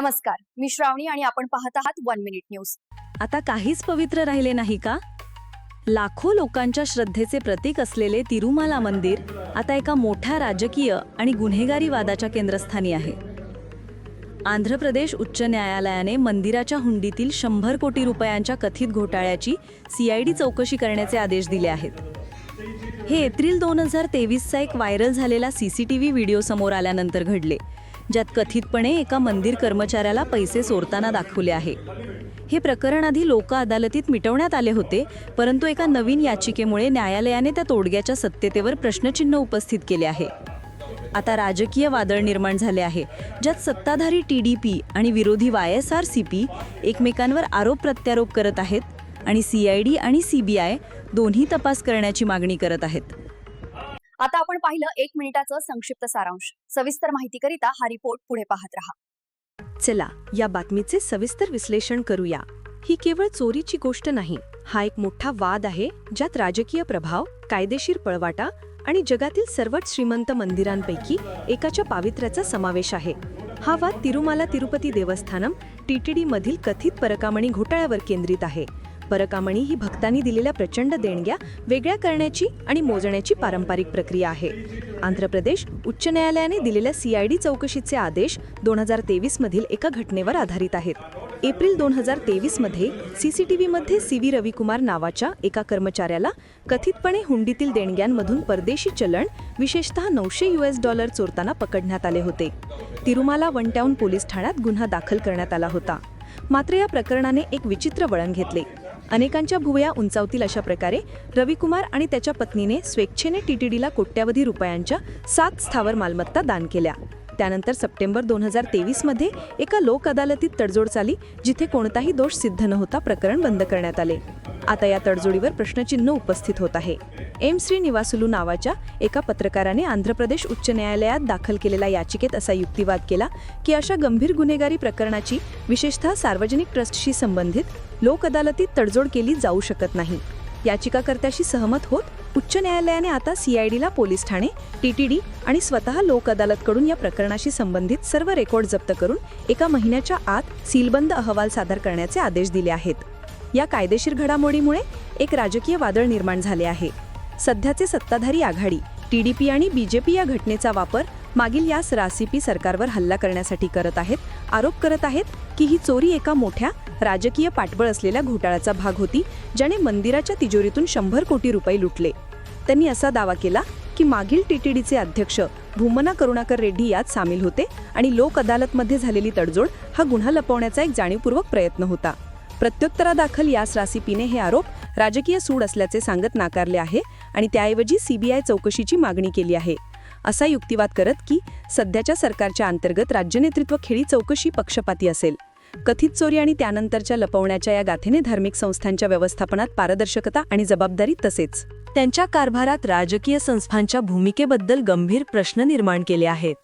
नमस्कार मी श्रावणी आणि आपण पाहत आहात वन मिनिट न्यूज आता काहीच पवित्र राहिले नाही का? लाखो लोकांच्या श्रद्धेचे प्रतीक असलेले तिरुमाला मंदिर आता एका मोठ्या राजकीय आणि गुन्हेगारी वादाच्या केंद्रस्थानी आहे. आंध्र प्रदेश उच्च न्यायालयाने मंदिराच्या हुंडीतील शंभर कोटी रुपयांच्या कथित घोटाळ्याची सीआयडी चौकशी करण्याचे आदेश दिले आहेत. हे एप्रिल दोन हजार तेवीसचा एक व्हायरल झालेला सीसीटीव्ही व्हिडिओ समोर आल्यानंतर घडले. ज्यात कथितपणे एका मंदिर कर्मचाऱ्याला पैसे चोरताना दाखवले आहे. हे प्रकरण आधी लोक अदालतीत मिटवण्यात आले होते परंतु एका नवीन याचिकेमुळे न्यायालयाने त्या तोडग्याच्या सत्यतेवर प्रश्नचिन्ह उपस्थित केले आहे. आता राजकीय वादळ निर्माण झाले आहे ज्यात सत्ताधारी टी डी पी आणि विरोधी Y S R C P एकमेकांवर आरोप प्रत्यारोप करत आहेत आणि सी आय डी आणि सी बी आय दोन्ही तपास करण्याची मागणी करत आहेत. पाहिलं एक मिनिटाचं संक्षिप्त सारांश. सविस्तर माहितीकरिता हा रिपोर्ट पुढे पाहत राहा. चला या बातमीचे सविस्तर विश्लेषण करूया. ही केवळ चोरीची गोष्ट नाही हा एक मोठा वाद आहे ज्यात राजकीय प्रभाव कायदेशीर पळवाटा आणि जगातील सर्वात श्रीमंत मंदिरांपैकी एकाच्या पावित्र्याचा समावेश आहे. हा वाद तिरुमाला तिरुपती देवस्थानम टीटीडी मधील कथित परकामणी घोटाळ्यावर केंद्रित आहे. परकामणी ही भक्तांनी दिलेल्या प्रचंड देणग्या वेगळ्या करण्याची आणि मोजण्याची पारंपरिक प्रक्रिया आहे. आंध्र प्रदेश उच्च न्यायालयाने दिलेल्या सीआयडी चौकशीचे आदेश दोन हजार तेवीस मधील एका घटनेवर आधारित आहेत. एप्रिल दोन हजार तेवीसमध्ये व्हीमध्ये सी व्ही रविकुमार नावाच्या एका कर्मचाऱ्याला कथितपणे हुंडीतील देणग्यांमधून परदेशी चलन विशेषतः नऊशे यू एस डॉलर चोरताना पकडण्यात आले होते. तिरुमाला वन पोलीस ठाण्यात गुन्हा दाखल करण्यात आला होता. मात्र या प्रकरणाने एक विचित्र वळण घेतले. अनेकांच्या भुवया उंचावतील अशा प्रकारे रविकुमार आणि त्याच्या पत्नीने स्वेच्छेने टीटीडीला कोट्यावधी रुपयांच्या सात स्थावर मालमत्ता दान केल्या. त्यानंतर सप्टेंबर दोन हजार तेवीसमध्ये एका लोक अदालतीत तडजोड चाली जिथे कोणताही दोष सिद्ध न होता प्रकरण बंद करण्यात आले. आता या तडजोडीवर प्रश्नचिन्ह उपस्थित होत आहे. एम श्रीनिवासुलू नावाच्या एका पत्रकाराने आंध्र प्रदेश उच्च न्यायालयात दाखल केलेल्या याचिकेत असा युक्तिवाद केला की अशा गंभीर गुन्हेगारी प्रकरणाची विशेषतः सार्वजनिक ट्रस्टशी संबंधित लोक अदालतीत तडजोड केली जाऊ शकत नाही. याचिकाकर्त्याशी सहमत होत उच्च न्यायालयाने आता सीआयडीला पोलीस ठाणे टीटीडी आणि स्वतः लोक अदालतकडून या प्रकरणाशी संबंधित सर्व रेकॉर्ड जप्त करून एका महिन्याच्या आत सीलबंद अहवाल सादर करण्याचे आदेश दिले आहेत. या कायदेशीर घडामोडीमुळे एक राजकीय वादळ निर्माण झाले आहे. सध्याचे सत्ताधारी आघाडी टीडीपी आणि बीजेपी या घटनेचा वापर मागील यास रासीपी सरकारवर हल्ला करण्यासाठी करत आहेत आरोप करत आहेत की ही चोरी एका मोठ्या राजकीय पाठबळ असलेल्या घोटाळ्याचा भाग होती ज्याने मंदिराच्या तिजोरीतून शंभर कोटी रुपये लुटले. त्यांनी असा दावा केला की मागील टीटीडीचे अध्यक्ष भूमना करुणाकर रेड्डी यात सामील होते आणि लोक अदालतमध्ये झालेली तडजोड हा गुन्हा लपवण्याचा एक जाणीवपूर्वक प्रयत्न होता. प्रत्युत्तरादाखल यास रासिपीने हे आरोप राजकीय सूड असल्याचे सांगत नाकारले आहे आणि त्याऐवजी सीबीआय चौकशीची मागणी केली आहे. असा युक्तिवाद करत की सध्याच्या सरकारच्या अंतर्गत राज्यनेतृत्व खेळी चौकशी पक्षपाती असेल. कथित चोरी आणि त्यानंतरच्या लपवण्याच्या या गाथेने धार्मिक संस्थांच्या व्यवस्थापनात पारदर्शकता आणि जबाबदारी तसेच त्यांच्या कारभारात राजकीय संस्थांच्या भूमिकेबद्दल गंभीर प्रश्न निर्माण केले आहेत.